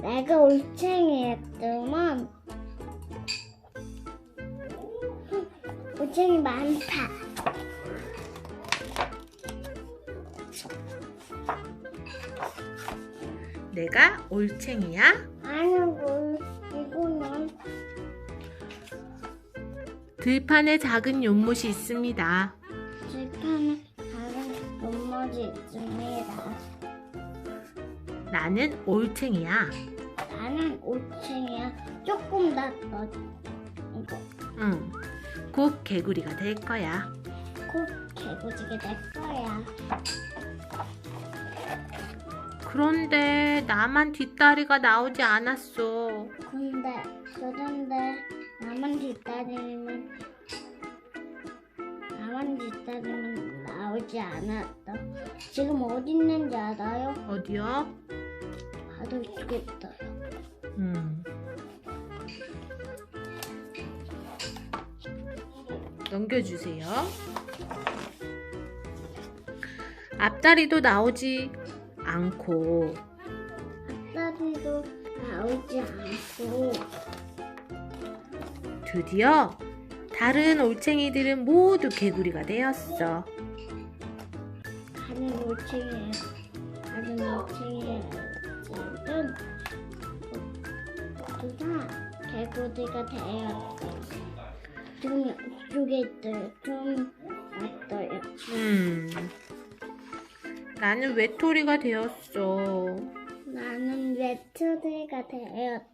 내가 올챙이였더만 올챙이 많다. 내가 올챙이야? 아니 뭐 이거는 들판에 작은 연못이 있습니다. 질판에 다른 연못이 있습니다. 나는 올챙이야. 나는 올챙이야. 조금 더 더. 이거 응. 곧 개구리가 될 거야. 곧 개구지게 될 거야. 그런데 나만 뒷다리가 나오지 않았어. 근데 그런데 나만 뒷다리면 나만 뒷다리면 나오지 않았어. 지금 어디 있는지 알아요? 어디요? 바로 이쪽에 있어요. 음. 넘겨주세요. 앞다리도 나오지 않고 앞다리도 나오지 않고 드디어 다른 올챙이들은 모두 개구리가 되었어. 가는 올챙이에요. 가는 올챙이들은 모두가 개구리가 되었어요. 지금 이쪽에 있어요. 좀 왔어요. 음. 나는 외톨이가 되었어. 나는 외톨이가 되었.